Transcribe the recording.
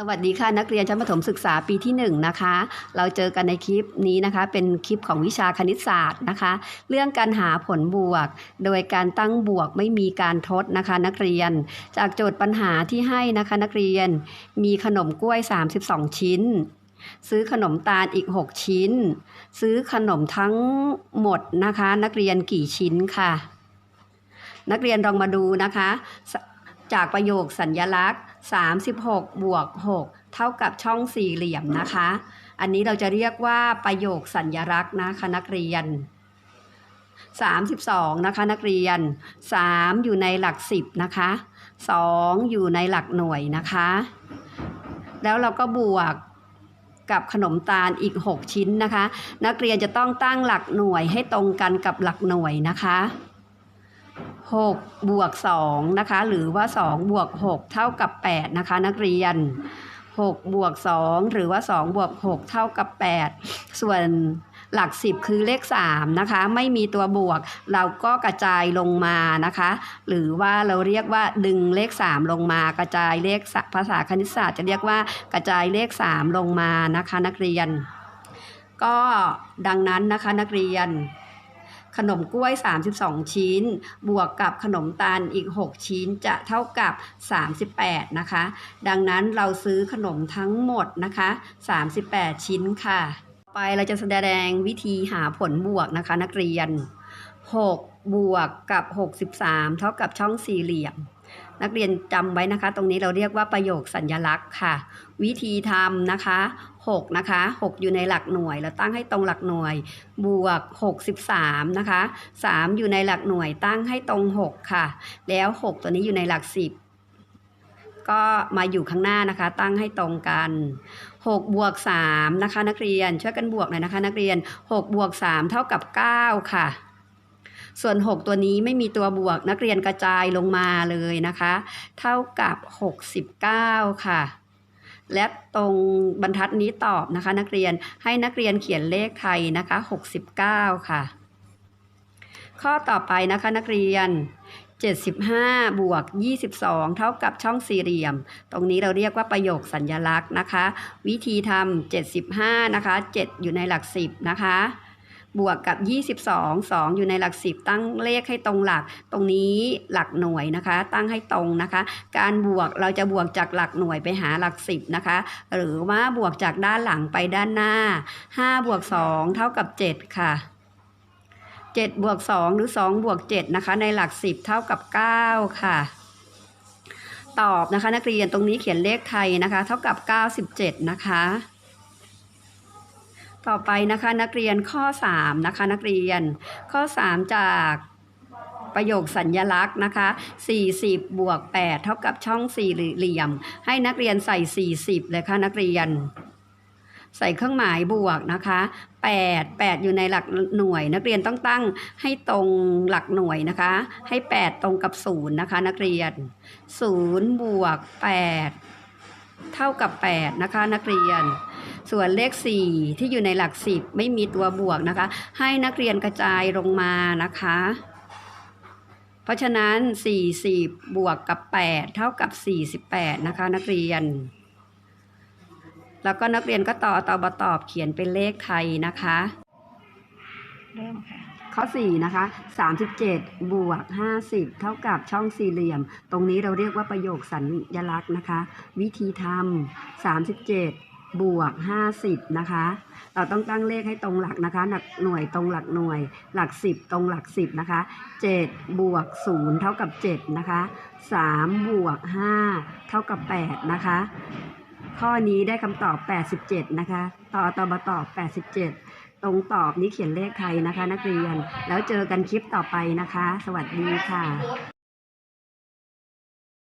สวัสดีค่ะนักเรียนชั้นประถมศึกษาปีที่1นะคะ เราเจอกันในคลิปนี้นะคะ เป็นคลิปของวิชาคณิตศาสตร์นะคะ เรื่องการหาผลบวก โดยการตั้งบวกไม่มีการทดนะคะ นักเรียน จากโจทย์ปัญหาที่ให้นะคะ นักเรียนมีขนมกล้วย 32 ชิ้น ซื้อขนมตาลอีก 6 ชิ้น ซื้อขนมทั้งหมดนะคะ นักเรียนกี่ชิ้นค่ะ นักเรียนลองมาดูนะคะ จากประโยคสัญญลักษณ์ 36 บวก 6 เท่ากับช่องสี่เหลี่ยมนะคะ อันนี้เราจะเรียกว่าประโยคสัญญลักษณ์นะคะนักเรียน 32 นะคะนักเรียน 3 อยู่ในหลัก 10 นะคะ 2 อยู่ในหลักหน่วยนะคะ แล้วเราก็บวกกับขนมตาลอีก 6 ชิ้นนะคะ นักเรียนจะต้องตั้งหลักหน่วยให้ตรงกันกับหลักหน่วยนะคะ 6บวก2นะคะหรือว่า2บวก6เท่ากับ8นะคะนักเรียน6บวก2หรือว่า2บวก6เท่ากับ 8 ส่วนหลัก 10 คือเลข3นะคะไม่มีตัวบวกเราก็กระจายลงมานะคะ หรือว่าเราเรียกว่าดึงเลข 3 ลงมากระจายเลขภาษาคณิตศาสตร์จะเรียกว่ากระจายเลข 3 ลงมานะคะนักเรียน ก็ดังนั้นนะคะนักเรียน ขนมกล้วย 32 ชิ้น บวกกับขนมตาลอีก 6 ชิ้นจะเท่ากับ 38 นะคะ ดังนั้นเราซื้อขนมทั้งหมดนะคะ 38 ชิ้นค่ะ ไปเราจะแสดงวิธีหาผลบวกนะคะนักเรียน 6 บวกกับ 63 เท่ากับช่องสี่เหลี่ยม นักเรียนจำไว้นะคะ ตรงนี้เราเรียกว่าประโยคสัญญลักษณ์ค่ะ วิธีทำนะคะ6นะคะ6 อยู่ในหลักหน่วย เราตั้งให้ตรงหลักหน่วย บวก 63นะคะ3 อยู่ในหลักหน่วยตั้งให้ตรง 6 ค่ะ แล้ว 6 ตัวนี้อยู่ในหลัก 10 ก็มาอยู่ข้างหน้านะคะ ตั้งให้ตรงกัน 6 บวก3นะคะ นักเรียนช่วยกันบวกหน่อยนะคะ นักเรียน 6 บวก 3 เท่ากับ 9 ค่ะ ส่วน 6 ตัวนี้ไม่มีตัวบวกนักเรียนกระจายลงมาเลยนะคะ เท่ากับ 69 ค่ะ และตรงบรรทัดนี้ตอบนะคะ นักเรียนให้นักเรียนเขียนเลขไทยนะคะ 69 ค่ะ ข้อต่อไปนะคะนักเรียน75 บวก 22 เท่ากับช่องสี่เหลี่ยม ตรงนี้เราเรียกว่าประโยคสัญญลักษณ์นะคะ วิธีทำ75 นะคะ 7 อยู่ในหลัก 10 นะคะ บวกกับ 22 2 อยู่ในหลัก 10 ตั้งเลขให้ตรงหลัก ตรงนี้หลักหน่วยนะคะ ตั้งให้ตรงนะคะ การบวกเราจะบวกจากหลักหน่วยไปหาหลัก 10 นะคะ หรือว่าบวกจากด้านหลังไปด้านหน้า 5 บวก 2 เท่ากับ 7 ค่ะ7บวก2หรือ2บวก7นะคะ ในหลัก 10 เท่ากับ 9 ค่ะ ตอบนะคะ นักเรียนตรงนี้เขียนเลขไทยนะคะ เท่ากับ 97 นะคะ ต่อไปนะคะนักเรียนข้อ 3 นะคะนักเรียน ข้อ 3 จากประโยคสัญญลักษณ์นะคะ 40 บวก 8 เท่ากับช่องสี่เหลี่ยม ให้นักเรียนใส่ 40 เลยค่ะนักเรียน ใส่เครื่องหมายบวกนะคะ 8 8 อยู่ในหลักหน่วย นักเรียนต้องตั้งให้ตรงหลักหน่วยนะคะ ให้ 8 ตรงกับ 0 นะคะ นักเรียน 0 บวก 8 เท่ากับ 8 นะคะ นักเรียน ส่วนเลข 4 ที่อยู่ในหลัก 10 ไม่มีตัวบวกนะคะ ให้นักเรียนกระจายลงมานะคะ เพราะฉะนั้น 40 บวกกับ 8 เท่ากับ 48 นะคะ นักเรียน แล้วก็นักเรียนก็ต่อตอบตอบเขียนเป็นเลขไทยนะคะ เริ่มค่ะข้อ4นะคะ37 บวก 50 เท่ากับช่องสี่เหลี่ยม ตรงนี้เราเรียกว่าประโยคสัญลักษณ์นะคะ วิธีทำ37 บวก 50 นะคะ เราต้องตั้งเลขให้ตรงหลักนะคะ หลักหน่วยตรงหลักหน่วย หลัก 10 ตรงหลัก 10 นะคะ 7 บวก 0 เท่ากับ 7 นะคะ 3 บวก 5 เท่ากับ 8 นะคะ ข้อนี้ได้คำตอบ 87 นะคะ ต่อตอบตอบ 87 ตรงตอบนี้เขียนเลขไทยนะคะ นักเรียน แล้วเจอกันคลิปต่อไปนะคะ สวัสดีค่ะ